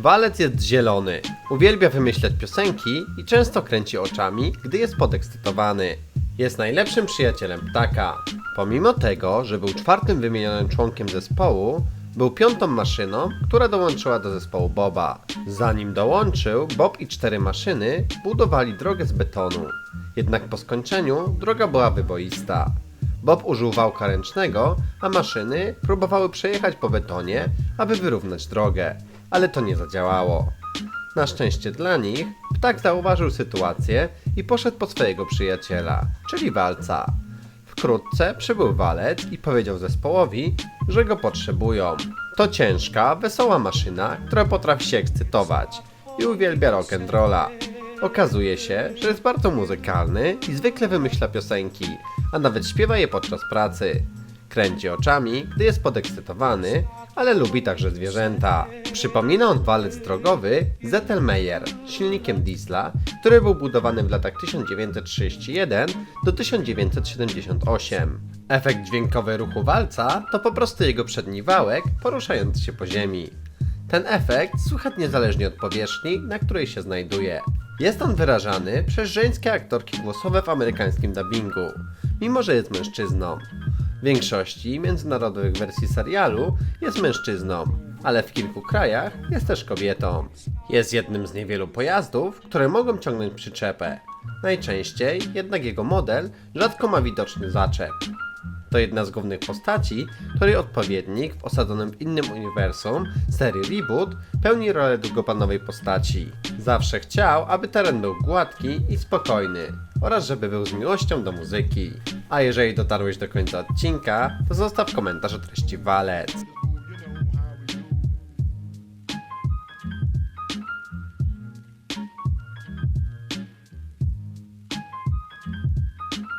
Walec jest zielony. Uwielbia wymyślać piosenki i często kręci oczami, gdy jest podekscytowany. Jest najlepszym przyjacielem ptaka. Pomimo tego, że był czwartym wymienionym członkiem zespołu, był piątą maszyną, która dołączyła do zespołu Boba. Zanim dołączył, Bob i cztery maszyny budowali drogę z betonu. Jednak po skończeniu droga była wyboista. Bob użył wałka ręcznego, a maszyny próbowały przejechać po betonie, aby wyrównać drogę, ale to nie zadziałało. Na szczęście dla nich, ptak zauważył sytuację i poszedł po swojego przyjaciela, czyli walca. Wkrótce przybył walec i powiedział zespołowi, że go potrzebują. To ciężka, wesoła maszyna, która potrafi się ekscytować i uwielbia rock'n'rolla. Okazuje się, że jest bardzo muzykalny i zwykle wymyśla piosenki, a nawet śpiewa je podczas pracy. Kręci oczami, gdy jest podekscytowany, ale lubi także zwierzęta. Przypomina on walec drogowy Zettelmeyer silnikiem diesla, który był budowany w latach 1931 do 1978. Efekt dźwiękowy ruchu walca to po prostu jego przedni wałek poruszający się po ziemi. Ten efekt słychać niezależnie od powierzchni, na której się znajduje. Jest on wyrażany przez żeńskie aktorki głosowe w amerykańskim dubbingu, mimo że jest mężczyzną. W większości międzynarodowych wersji serialu jest mężczyzną, ale w kilku krajach jest też kobietą. Jest jednym z niewielu pojazdów, które mogą ciągnąć przyczepę. Najczęściej jednak jego model rzadko ma widoczny zaczep. To jedna z głównych postaci, której odpowiednik w osadzonym w innym uniwersum serii Reboot pełni rolę długoplanowej postaci. Zawsze chciał, aby teren był gładki i spokojny oraz żeby był z miłością do muzyki. A jeżeli dotarłeś do końca odcinka, to zostaw komentarz o treści walec.